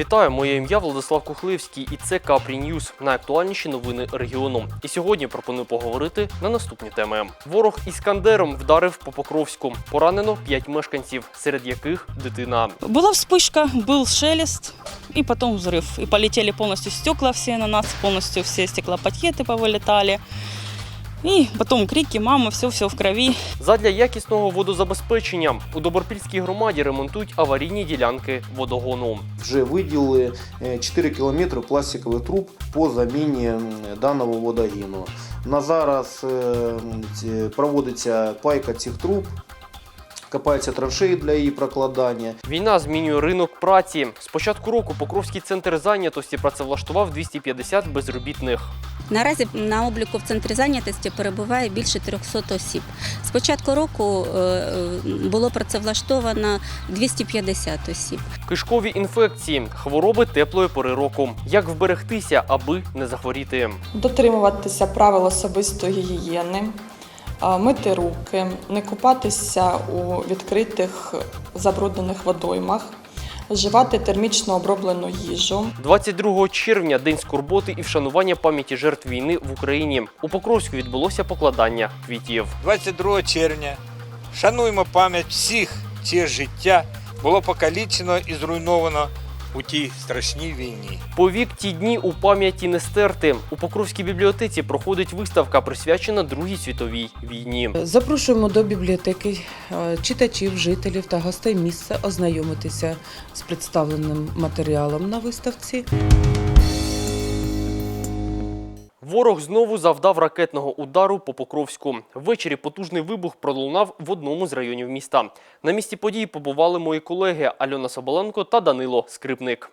Вітаю, моє ім'я Владислав Кухливський, і це Капрі Ньюз, найактуальніші новини регіону. І сьогодні пропоную поговорити на наступні теми. Ворог іскандером вдарив по Покровську. Поранено 5 мешканців, серед яких дитина. Была вспышка, был шелест, и потом взрыв. И полетели полностью стекла все на нас, полностью все стеклопакеты повылетали. И потом крики, мама, все-все в крови. Задля якісного водозабезпечення у Добропільській громаді ремонтують аварійні ділянки водогону. Вже виділили е, 4 кілометри пластикових труб по заміні даного водогіну. На зараз е, проводиться пайка цих труб, копаються траншеї для її прокладання. Війна змінює ринок праці. З початку року Покровський центр зайнятості працевлаштував 250 безробітних. Наразі на обліку в центрі зайнятості перебуває більше 300 осіб. З початку року е, е, було працевлаштовано 250 осіб. Кишкові інфекції, хвороби теплої пори року. Як вберегтися, аби не захворіти? дотримуватися правил особистої гігієни, мити руки, не купатися у відкритих забруднених водоймах, вживати термічно оброблену їжу. 22 червня день скорботи і вшанування пам'яті жертв війни в Україні. У Покровську відбулося покладання квітів. 22 червня шануємо пам'ять всіх, чиє життя було покалічено і зруйновано у тій страшній війні. Повік ті дні у пам'яті не стерти. У Покровській бібліотеці проходить виставка, присвячена Другій світовій війні. Запрошуємо до бібліотеки е, читачів, жителів та гостей місця ознайомитися з представленим матеріалом на виставці. Ворог знову завдав ракетного удару по Покровську. Ввечері потужний вибух пролунав в одному з районів міста. На місці події побували мої колеги Альона Соболенко та Данило Скрипник.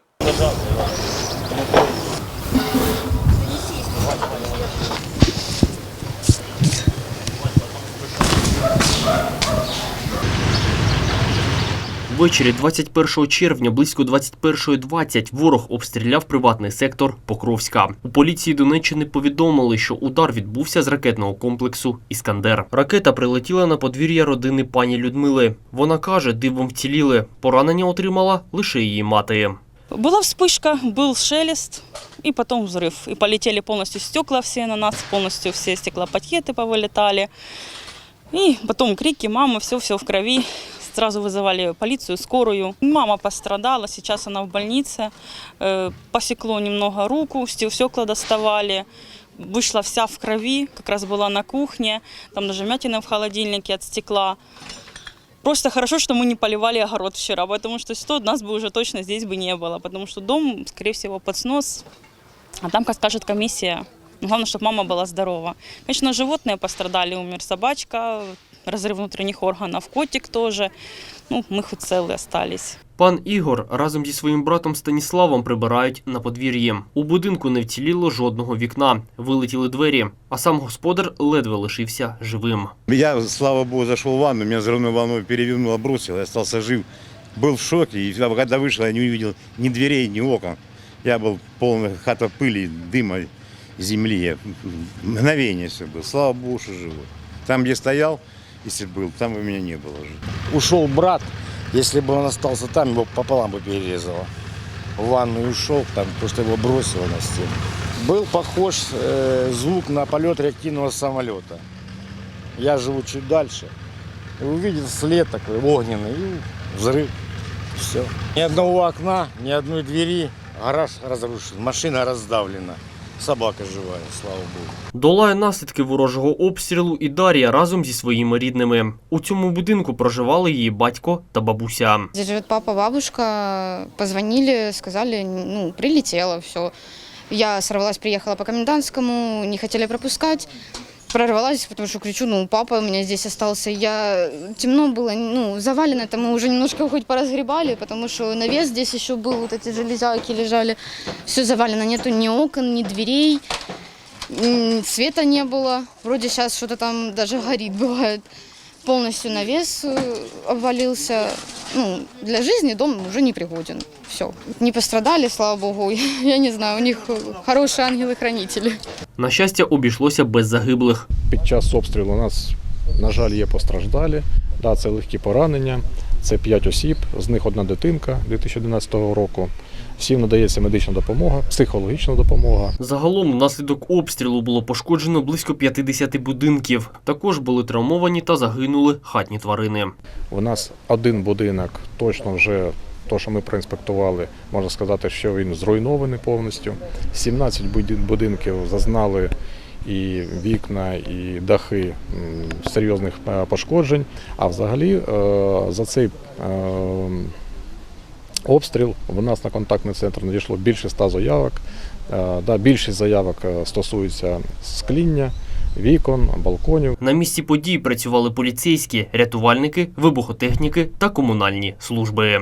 Ввечері 21 червня близько 21.20 ворог обстріляв приватний сектор Покровська. У поліції Донеччини повідомили, що удар відбувся з ракетного комплексу Іскандер. Ракета прилетіла на подвір'я родини пані Людмили. Вона каже, дивом вціліли. Поранення отримала лише її мати. Была вспышка, был шелест, и потом взрыв. И полетели полностью стекла все на нас, полностью все стеклопакеты повылетали. И потом крики, мама, все-все в крови. Сразу вызывали полицию, скорую. Мама пострадала, сейчас она в больнице. Э, Посекло немного руку, стек- стекла доставали. Вышла вся в крови, как раз была на кухне. Там даже вмятина в холодильнике от стекла. Просто хорошо, что мы не поливали огород вчера, потому что что нас бы уже точно здесь бы не было, потому что дом, скорее всего, под снос, а там, как скажет комиссия, главное, чтобы мама была здорова. Конечно, животные пострадали, умер собачка, разрыв внутренних органов, котик тоже, ну, мы хоть целые остались. Пан Ігор разом зі своїм братом Станіславом прибирають на подвір'ї. У будинку не вціліло жодного вікна. Вилетіли двері, а сам господар ледве лишився живим. Я, слава богу, зашел в ванну, меня взрывной волной перевернуло, бросило, я остался жив. Был в шоке, и когда вышел, я не увидел ни дверей, ни окон. Я был полный хата пыли, дыма, земли. Я, мгновение все было. Слава богу, что живой. Там, где стоял, если был, там бы меня не было ушел брат. Если бы он остался там, его пополам бы перерезало. В ванную ушел, там просто его бросило на стену. Был похож э, звук на полет реактивного самолета. Я живу чуть дальше. И увидел след такой огненный и взрыв. Все. Ни одного окна, ни одной двери. Гараж разрушен, машина раздавлена. Собака живая, слава богу. Долає наслідки ворожого обстрілу і Дар'я разом зі своїми рідними. У цьому будинку проживали її батько та бабуся. Здесь живе папа, бабушка. Позвонили, сказали, ну, прилетіло, все. Я сорвалась, приїхала по комендантському, не хотіли пропускать Прорвалась, потому что кричу, ну, папа у меня здесь остался. Я темно было, ну, завалено, это мы уже немножко хоть поразгребали, потому что навес здесь еще был, вот эти железяки лежали. Все завалено, нету ни окон, ни дверей, м, света не было. Вроде сейчас что-то там даже горит, бывает. Полностью навес э, обвалился. Ну, для жизни дом уже не пригоден. Все. Не пострадали, слава богу. Я не знаю, у них э, хорошие ангелы-хранители. На щастя, обійшлося без загиблих. Під час обстрілу у нас, на жаль, є постраждалі. Да, це легкі поранення. Це 5 осіб, з них одна дитинка 2011 року. Всім надається медична допомога, психологічна допомога. Загалом внаслідок обстрілу було пошкоджено близько 50 будинків. Також були травмовані та загинули хатні тварини. У нас один будинок точно вже то, що ми проінспектували, можна сказати, що він зруйнований повністю. 17 будинків зазнали і вікна, і дахи серйозних е, пошкоджень. А взагалі е, за цей е, обстріл в нас на контактний центр надійшло більше 100 заявок. Е, Да, більшість заявок е, стосуються скління, вікон, балконів. На місці подій працювали поліцейські, рятувальники, вибухотехніки та комунальні служби.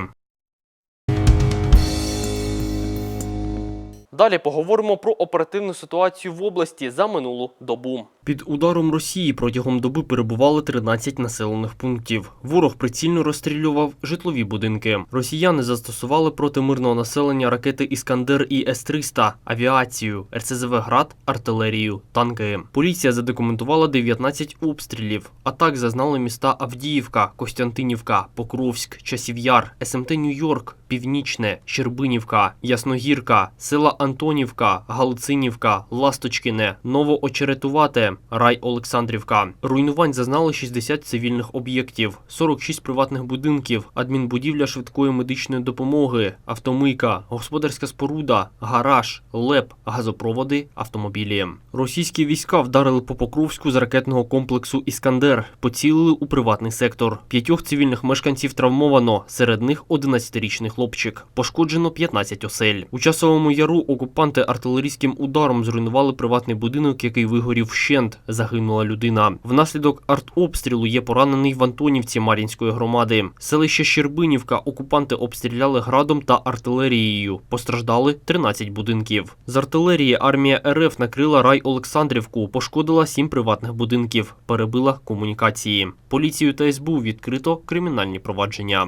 Далі поговоримо про оперативну ситуацію в області за минулу добу. Під ударом Росії протягом доби перебували 13 населених пунктів. Ворог прицільно розстрілював житлові будинки. Росіяни застосували проти мирного населення ракети Іскандер і С-300, авіацію, РСЗВ «Град», артилерію, танки. Поліція задокументувала 19 обстрілів. Атак зазнали міста Авдіївка, Костянтинівка, Покровськ, Часів'яр, СМТ Нью-Йорк, Північне, Щербинівка, Ясногірка, села Антонівка, Галицинівка, Ласточкине, Новоочеретувате, Рай Олександрівка. Руйнувань зазнали 60 цивільних об'єктів, 46 приватних будинків, адмінбудівля швидкої медичної допомоги, автомийка, господарська споруда, гараж, леп, газопроводи, автомобілі. Російські війська вдарили по Покровську з ракетного комплексу Іскандер, поцілили у приватний сектор. П'ятьох цивільних мешканців травмовано, серед них 11-річний хлопчик. Пошкоджено 15 осель. У часовому яру окупанти артилерійським ударом зруйнували приватний будинок, який вигорів вщент. Загинула людина. Внаслідок артобстрілу є поранений в Антонівці Мар'їнської громади. Селище Щербинівка окупанти обстріляли градом та артилерією. Постраждали 13 будинків. З артилерії армія РФ накрила рай Олександрівку, пошкодила сім приватних будинків, перебила комунікації. Поліцію та СБУ відкрито кримінальні провадження.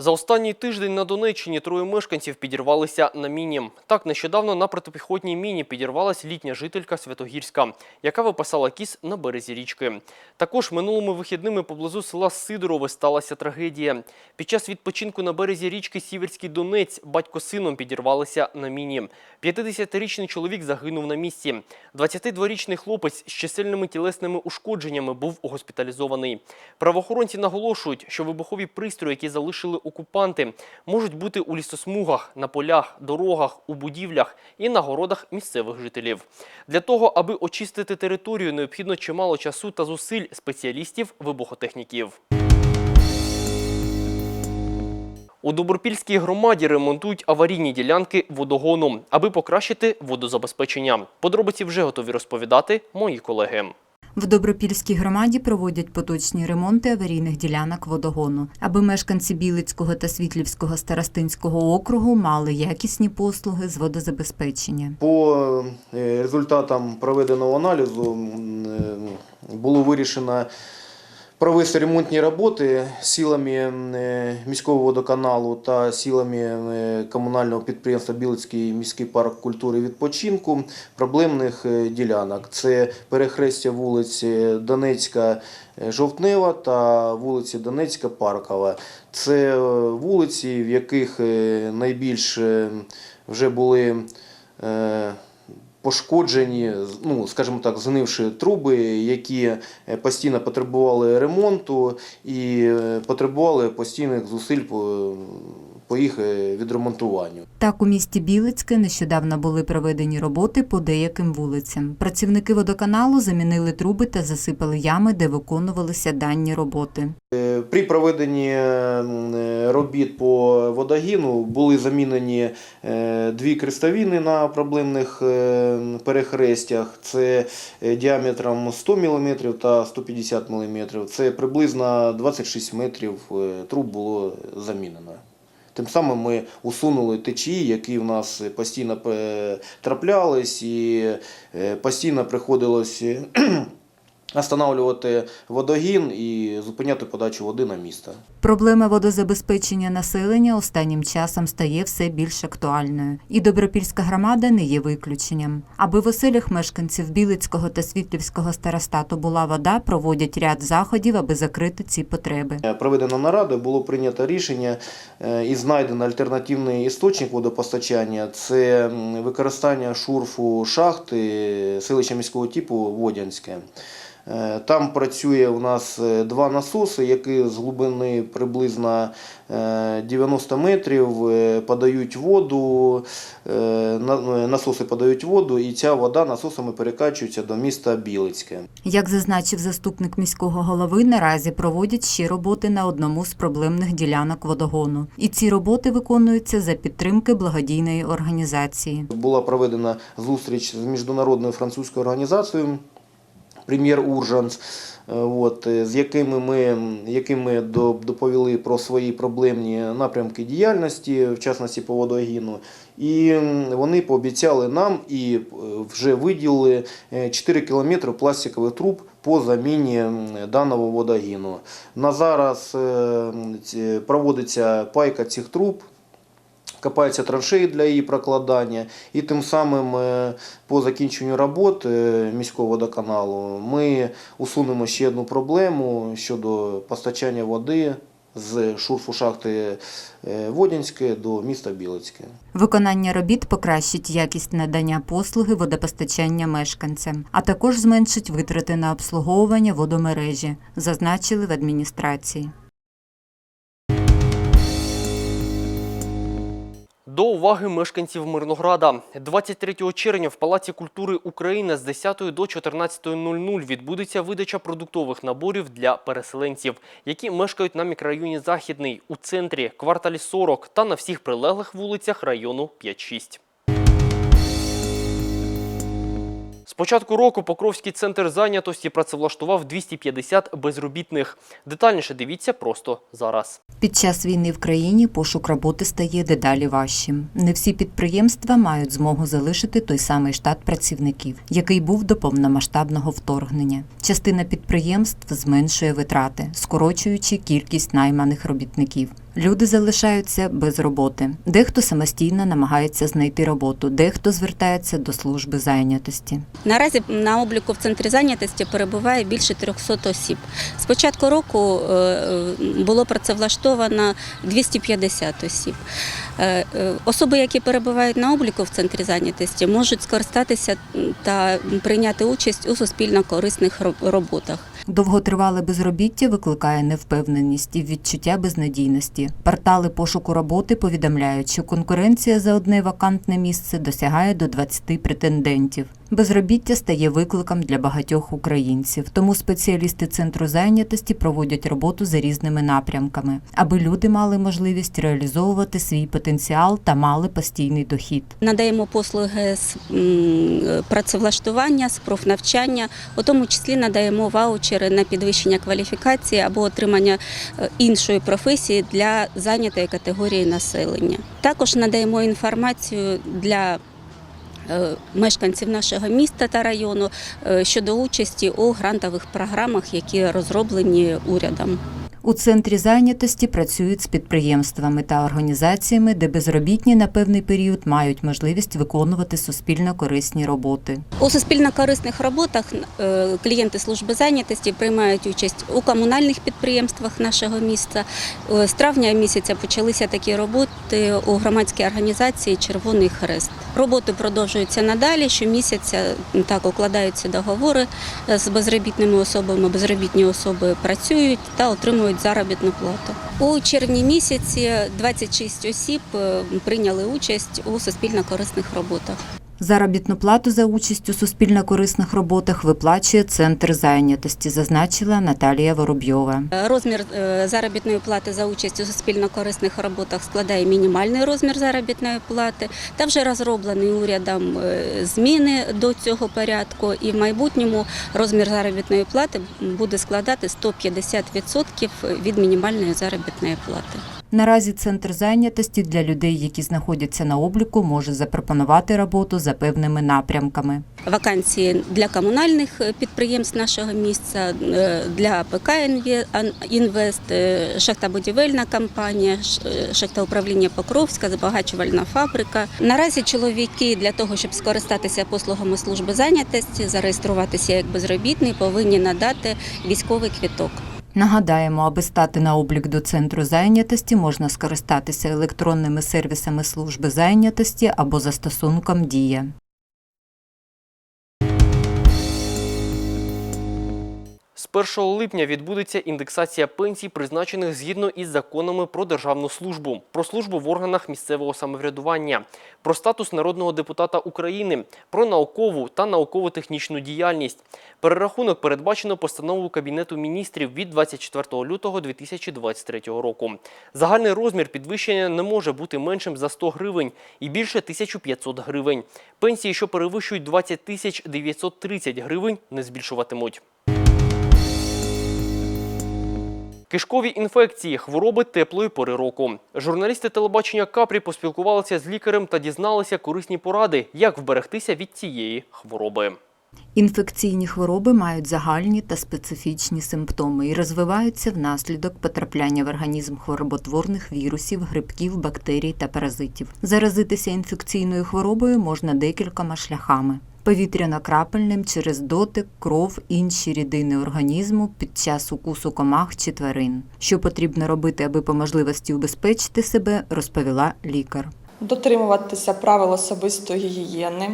За останній тиждень на Донеччині троє мешканців підірвалися на міні. Так, нещодавно на протипіхотній міні підірвалась літня жителька Святогірська, яка випасала кіс на березі річки. Також минулими вихідними поблизу села Сидорове сталася трагедія. Під час відпочинку на березі річки Сіверський Донець батько сином підірвалися на міні. 50-річний чоловік загинув на місці. 22-річний хлопець з чисельними тілесними ушкодженнями був госпіталізований. Правоохоронці наголошують, що вибухові пристрої, які залишили окупанти, можуть бути у лісосмугах, на полях, дорогах, у будівлях і на городах місцевих жителів. Для того, аби очистити територію, необхідно чимало часу та зусиль спеціалістів-вибухотехніків. У Добропільській громаді ремонтують аварійні ділянки водогону, аби покращити водозабезпечення. Подробиці вже готові розповідати мої колеги. В Добропільській громаді проводять поточні ремонти аварійних ділянок водогону, аби мешканці Білицького та Світлівського старостинського округу мали якісні послуги з водозабезпечення. По е, результатам проведеного аналізу е, було вирішено провести ремонтні роботи силами е, міського водоканалу та силами е, комунального підприємства Білицький міський парк культури і відпочинку проблемних е, ділянок. Це перехрестя вулиці Донецька Жовтнева та вулиці Донецька Паркова. Це вулиці, в яких е, найбільш е, вже були пошкоджені, ну, скажімо так, згнивши труби, які е, постійно потребували ремонту і е, потребували постійних зусиль по, їх е, відремонтуванню. Так, у місті Білицьке нещодавно були проведені роботи по деяким вулицям. Працівники водоканалу замінили труби та засипали ями, де виконувалися дані роботи. Е, При проведенні е, робіт по водогіну були замінені дві крестовини на проблемних перехрестях. Це діаметром 100 мм та 150 мм. Це приблизно 26 метрів труб було замінено. Тим самим ми усунули течії, які в нас постійно е, траплялись, і е, постійно приходилось встановлювати водогін і зупиняти подачу води на місто. Проблема водозабезпечення населення останнім часом стає все більш актуальною, і Добропільська громада не є виключенням. Аби в оселях мешканців Білицького та Світлівського старостату була вода, проводять ряд заходів, аби закрити ці потреби. Е, Проведена нарада, було прийнято рішення е, і знайдено альтернативний істочник водопостачання. Це використання шурфу шахти селища міського типу Водянське. Е, Там працює у нас е, два насоси, які з глибини приблизно е, 90 метрів е, подають воду, на- насоси подають воду, і ця вода насосами перекачується до міста Білицьке. Як зазначив заступник міського голови, наразі проводять ще роботи на одному з проблемних ділянок водогону. І ці роботи виконуються за підтримки благодійної організації. Була проведена зустріч з міжнародною французькою організацією прем'єр Уржанс, е, от, е, з якими ми, якими до- доповіли про свої проблемні напрямки діяльності, в частності по водогіну. І вони пообіцяли нам і е, вже виділили е, 4 кілометри пластикових труб по заміні даного водогіну. На зараз проводиться пайка цих труб. Копаються траншеї для її прокладання, і тим самим е, по закінченню робот е, міського водоканалу ми усунемо ще одну проблему щодо постачання води з шурфу шахти е, Водянське до міста Білицьке. Виконання робіт покращить якість надання послуги водопостачання мешканцям, а також зменшить витрати на обслуговування водомережі, зазначили в адміністрації. До уваги мешканців Мирнограда. 23 червня в Палаці культури України з 10 до 14.00 відбудеться видача продуктових наборів для переселенців, які мешкають на мікрорайоні Західний, у центрі, кварталі 40 та на всіх прилеглих вулицях району 5-6. Початку року Покровський центр зайнятості працевлаштував 250 безробітних. Детальніше дивіться просто зараз. Під час війни в країні пошук роботи стає дедалі важчим. Не всі підприємства мають змогу залишити той самий штат працівників, який був до повномасштабного вторгнення. Частина підприємств зменшує витрати, скорочуючи кількість найманих робітників. Люди залишаються без роботи. Дехто самостійно намагається знайти роботу, дехто звертається до служби зайнятості. Наразі на обліку в центрі зайнятості перебуває більше 300 осіб. З початку року е, е, було працевлаштовано 250 осіб. Е, Особи, які перебувають на обліку в центрі зайнятості, можуть скористатися та прийняти участь у суспільно-корисних роботах. Довготривале безробіття викликає невпевненість і відчуття безнадійності. Портали пошуку роботи повідомляють, що конкуренція за одне вакантне місце досягає до 20 претендентів. Безробіття стає викликом для багатьох українців, тому спеціалісти центру зайнятості проводять роботу за різними напрямками, аби люди мали можливість реалізовувати свій потенціал та мали постійний дохід. Надаємо послуги з працевлаштування, з профнавчання, у тому числі надаємо ваучери на підвищення кваліфікації або отримання е, іншої професії для зайнятої категорії населення. Також надаємо інформацію для мешканців нашого міста та району е, щодо участі у грантових програмах, які розроблені урядом. У центрі зайнятості працюють з підприємствами та організаціями, де безробітні на певний період мають можливість виконувати суспільно корисні роботи. У суспільно-корисних роботах е, клієнти служби зайнятості приймають участь у комунальних підприємствах нашого міста. Е, З травня місяця почалися такі роботи у громадській організації Червоний Хрест. Роботи продовжуються надалі. Щомісяця так укладаються договори е, з безробітними особами. Безробітні особи працюють та отримують заробітну плату. У червні місяці 26 осіб е, прийняли участь у суспільно-корисних роботах. Заробітну плату за участь у суспільно-корисних роботах виплачує центр зайнятості, зазначила Наталія Воробйова. Розмір е, заробітної плати за участь у суспільно-корисних роботах складає мінімальний розмір заробітної плати. Та вже розроблені урядом е, зміни до цього порядку, і в майбутньому розмір заробітної плати буде складати 150% від мінімальної заробітної плати. Наразі центр зайнятості для людей, які знаходяться на обліку, може запропонувати роботу за певними напрямками. Вакансії для комунальних е, підприємств нашого місця, е, для ПК «Інве- Ан- Інвест, е, шахтобудівельна компанія, ш- е, шахтоуправління Покровська, збагачувальна фабрика. Наразі чоловіки для того, щоб скористатися послугами служби зайнятості, зареєструватися як безробітний, повинні надати військовий квіток. Нагадаємо, аби стати на облік до центру зайнятості, можна скористатися електронними сервісами служби зайнятості або застосунком Дія. З 1 липня відбудеться індексація пенсій, призначених згідно із законами про державну службу, про службу в органах місцевого самоврядування, про статус народного депутата України, про наукову та науково-технічну діяльність. Перерахунок передбачено постановою Кабінету міністрів від 24 лютого 2023 року. Загальний розмір підвищення не може бути меншим за 100 гривень і більше 1500 гривень. Пенсії, що перевищують 20 тисяч 930 гривень, не збільшуватимуть. Кишкові інфекції, хвороби теплої пори року. Журналісти телебачення Капрі поспілкувалися з лікарем та дізналися корисні поради, як вберегтися від цієї хвороби. Інфекційні хвороби мають загальні та специфічні симптоми і розвиваються внаслідок потрапляння в організм хвороботворних вірусів, грибків, бактерій та паразитів. Заразитися інфекційною хворобою можна декількома шляхами. Повітряно-крапельним через дотик, кров, інші рідини організму під час укусу комах чи тварин. Що потрібно робити, аби по можливості убезпечити себе, розповіла лікар. Дотримуватися правил особистої гігієни,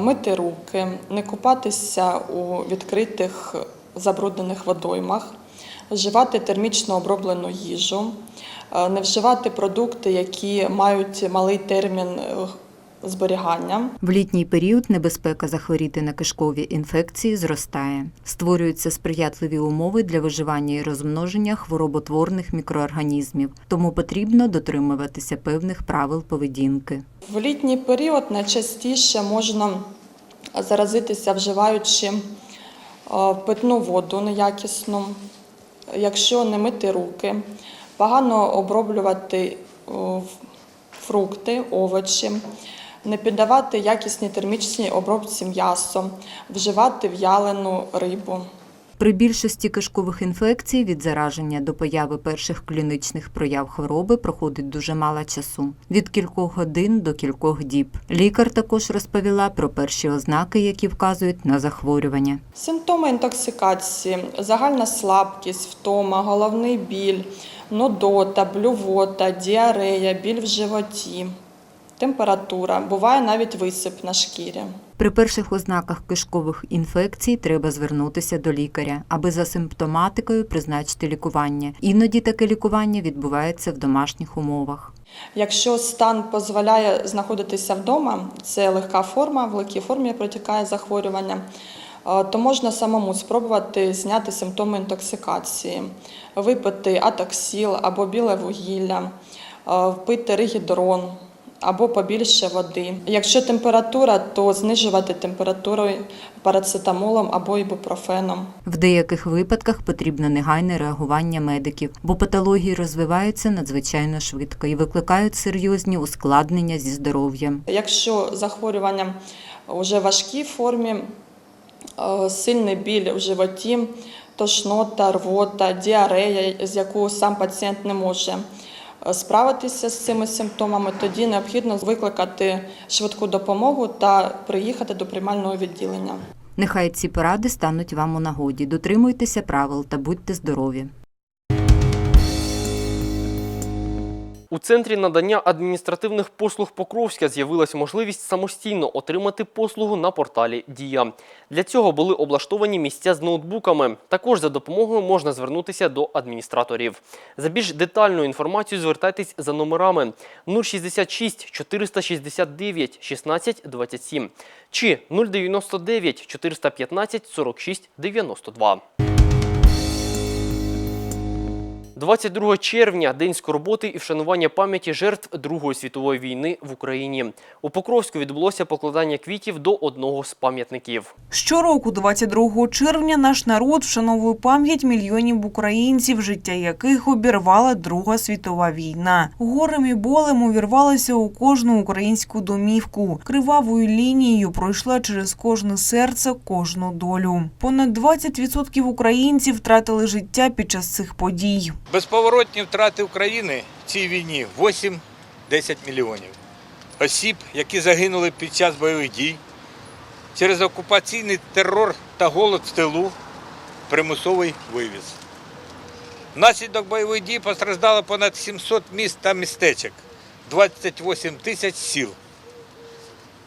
мити руки, не купатися у відкритих забруднених водоймах, вживати термічно оброблену їжу, не вживати продукти, які мають малий термін е, зберігання. В літній період небезпека захворіти на кишкові інфекції зростає. Створюються сприятливі умови для виживання і розмноження хвороботворних мікроорганізмів, тому потрібно дотримуватися певних правил поведінки. В літній період найчастіше можна заразитися, вживаючи е, питну воду неякісну, якщо не мити руки, погано оброблювати е, фрукти, овочі, не піддавати якісній термічній обробці м'ясо, вживати в'ялену рибу. При більшості кишкових інфекцій від зараження до появи перших клінічних прояв хвороби проходить дуже мало часу від кількох годин до кількох діб. Лікар також розповіла про перші ознаки, які вказують на захворювання. Симптоми інтоксикації, загальна слабкість, втома, головний біль, нудота, блювота, діарея, біль в животі, температура, буває навіть висип на шкірі. При перших ознаках кишкових інфекцій треба звернутися до лікаря, аби за симптоматикою призначити лікування. Іноді таке лікування відбувається в домашніх умовах. Якщо стан дозволяє знаходитися вдома, це легка форма, в легкій формі протікає захворювання, е, то можна самому спробувати зняти симптоми інтоксикації, випити атоксіл або біле вугілля, е, впити ригідрон або побільше води. Якщо температура, то знижувати температуру парацетамолом або ібупрофеном. В деяких випадках потрібно негайне реагування медиків, бо патології розвиваються надзвичайно швидко і викликають серйозні ускладнення зі здоров'ям. Якщо захворювання вже в важкій формі, е, сильний біль в животі, тошнота, рвота, діарея, з якою сам пацієнт не може справитися з цими симптомами, тоді необхідно викликати швидку допомогу та приїхати до приймального відділення. Нехай ці поради стануть вам у нагоді. Дотримуйтеся правил та будьте здорові. У центрі надання адміністративних послуг Покровська з'явилась можливість самостійно отримати послугу на порталі Дія. Для цього були облаштовані місця з ноутбуками. Також за допомогою можна звернутися до адміністраторів. За більш детальною інформацією звертайтесь за номерами 066 469 16 27 чи 099 415 46 92. 22 червня день скорботи і вшанування пам'яті жертв Другої світової війни в Україні. У Покровську відбулося покладання квітів до одного з пам'ятників. Щороку, 22 червня, наш народ вшановує пам'ять мільйонів українців, життя яких обірвала Друга світова війна. Горем і болем увірвалася у кожну українську домівку. Кривавою лінією пройшла через кожне серце, кожну долю. Понад 20% українців втратили життя під час цих подій. Безповоротні втрати України в цій війні 8-10 мільйонів. Осіб, які загинули під час бойових дій, через окупаційний терор та голод в тилу, примусовий вивіз. Внаслідок бойових дій постраждало понад 700 міст та містечок, 28 тисяч сіл.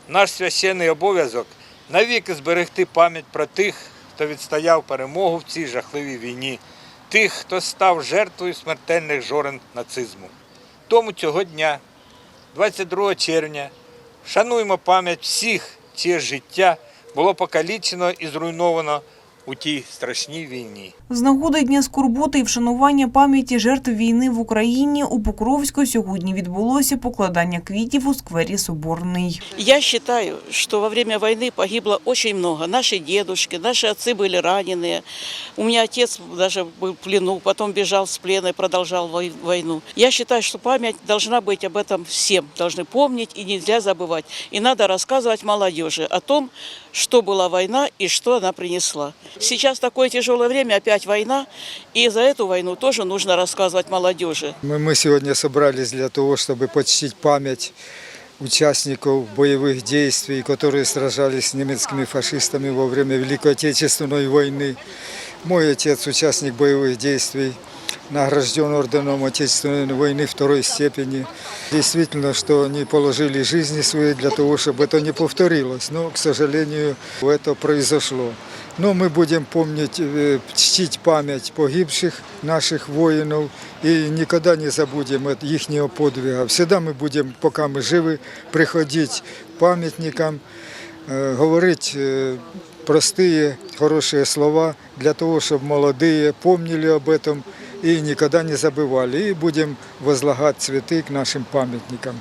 Наш священний обов'язок навіки зберегти пам'ять про тих, хто відстояв перемогу в цій жахливій війні, тих, хто став жертвою смертельних жорен нацизму. Тому цього дня, 22 червня, шануємо пам'ять всіх, чиє життя було покалічено і зруйновано у тій страшній війні. З нагоди Дня скорботи і вшанування пам'яті жертв війни в Україні у Покровську сьогодні відбулося покладання квітів у сквері Соборний. Я считаю, что во время войны погибло очень много. Наши дедушки, наши отцы были раненые. У меня отец даже был в плену, потом бежал с плена и продолжал вой- войну. Я считаю, что память должна быть об этом всем. Должны помнить и нельзя забывать. И надо рассказывать молодежи о том, что была война и что она принесла. Сейчас такое тяжелое время, опять война, и за эту войну тоже нужно рассказывать молодежи. Мы, мы сегодня собрались для того, чтобы почтить память участников боевых действий, которые сражались с немецкими фашистами во время Великой Отечественной войны. Мой отец участник боевых действий, награжден орденом Отечественной войны второй степени. Действительно, что они положили жизни свои для того, чтобы это не повторилось. Но, к сожалению, это произошло. Но мы будем помнить, э, чтить память погибших наших воинов и никогда не забудем от их подвига. Всегда мы будем, пока мы живы, приходить к памятникам, э, говорить э, простые, хорошие слова для того, чтобы молодые помнили об этом и никогда не забывали. И будем возлагать цветы к нашим памятникам.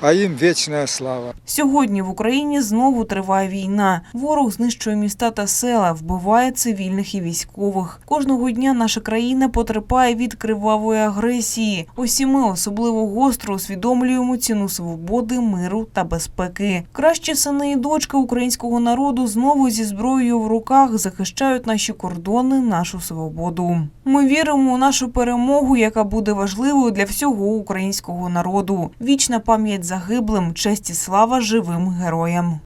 А им вечная слава. Сьогодні в Україні знову триває війна. Ворог знищує міста та села, вбиває цивільних і військових. Кожного дня наша країна потерпає від кривавої агресії. Усі ми особливо гостро усвідомлюємо ціну свободи, миру та безпеки. Кращі сини і дочки українського народу знову зі зброєю в руках захищають наші кордони, нашу свободу. Ми віримо у нашу перемогу, яка буде важливою для всього українського народу. Вічна пам'ять загиблим, честь і слава живим героям.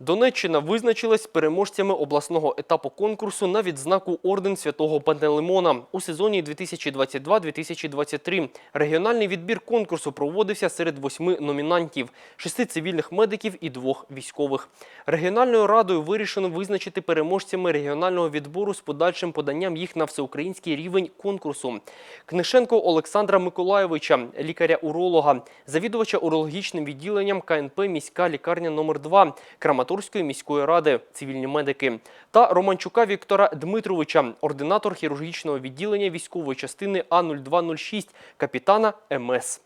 Донеччина визначилась переможцями обласного етапу конкурсу на відзнаку Орден Святого Пантелеймона у сезоні 2022-2023. Регіональний відбір конкурсу проводився серед восьми номінантів – шести цивільних медиків і двох військових. Регіональною радою вирішено визначити переможцями регіонального відбору з подальшим поданням їх на всеукраїнський рівень конкурсу. Книшенко Олександра Миколайовича, лікаря-уролога, завідувача урологічним відділенням КНП «Міська лікарня номер 2 Краматорської міської ради, цивільні медики, та Романчука Віктора Дмитровича, ординатор хірургічного відділення військової частини А0206, капітана МС.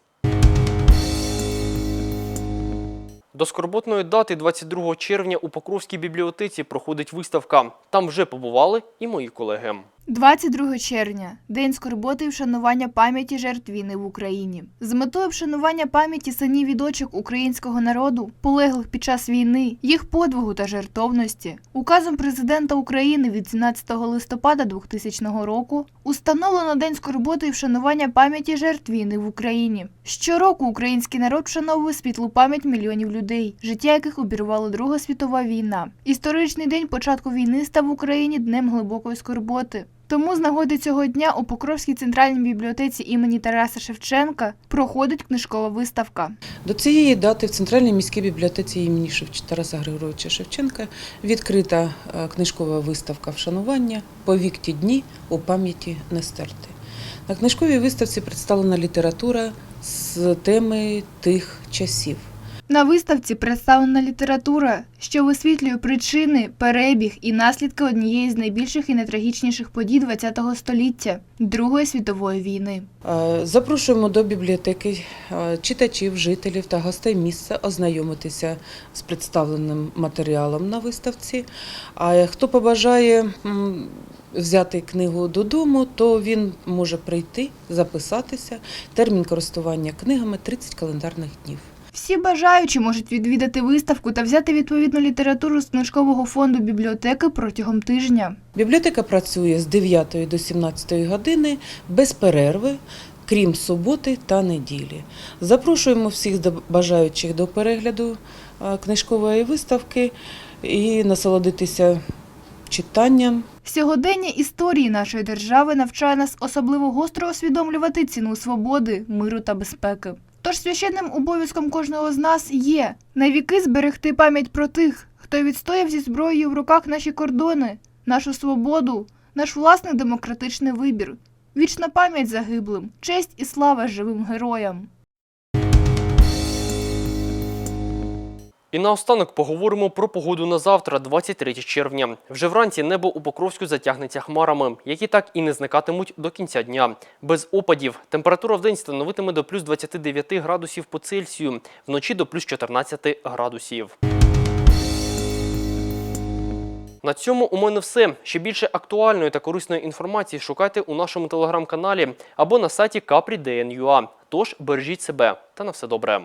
До скорботної дати 22 червня у Покровській бібліотеці проходить виставка. Там вже побували і мої колеги. 22 червня день скорботи і вшанування пам'яті жертв війни в Україні. З метою вшанування пам'яті синів і дочок українського народу, полеглих під час війни, їх подвигу та жертовності, указом президента України від 17 листопада 2000 року установлено день скорботи і вшанування пам'яті жертв війни в Україні. Щороку український народ вшановує світлу пам'ять мільйонів людей, життя яких обірвала Друга світова війна. Історичний день початку війни став в Україні днем глибокої скорботи. Тому з нагоди цього дня у Покровській центральній бібліотеці імені Тараса Шевченка проходить книжкова виставка. До цієї дати в Центральній міській бібліотеці імені Тараса Григоровича Шевченка відкрита е, книжкова виставка вшанування «Повік ті дні у пам'яті не стерти». На книжковій виставці представлена література з теми тих часів. На виставці представлена література, що висвітлює причини, перебіг і наслідки однієї з найбільших і найтрагічніших подій ХХ століття Другої світової війни. Е, Запрошуємо до бібліотеки е, читачів, жителів та гостей місця ознайомитися з представленим матеріалом на виставці. А хто побажає взяти книгу додому, то він може прийти, записатися. Термін користування книгами 30 календарних днів. Всі бажаючі можуть відвідати виставку та взяти відповідну літературу з книжкового фонду бібліотеки протягом тижня. Бібліотека працює з 9 до 17 години без перерви, крім суботи та неділі. Запрошуємо всіх бажаючих до перегляду книжкової виставки і насолодитися читанням. Сьогодення історії нашої держави навчає нас особливо гостро усвідомлювати ціну свободи, миру та безпеки. Тож священним обов'язком кожного з нас є навіки зберегти пам'ять про тих, хто відстояв зі зброєю в руках наші кордони, нашу свободу, наш власний демократичний вибір. Вічна пам'ять загиблим, честь і слава живим героям. І наостанок поговоримо про погоду на завтра, 23 червня. Вже вранці небо у Покровську затягнеться хмарами, які так і не зникатимуть до кінця дня. Без опадів. Температура в день становитиме до плюс 29 градусів по Цельсію, вночі до плюс 14 градусів. На цьому у мене все. Ще більше актуальної та корисної інформації шукайте у нашому телеграм-каналі або на сайті capri.dn.ua. Тож бережіть себе та на все добре.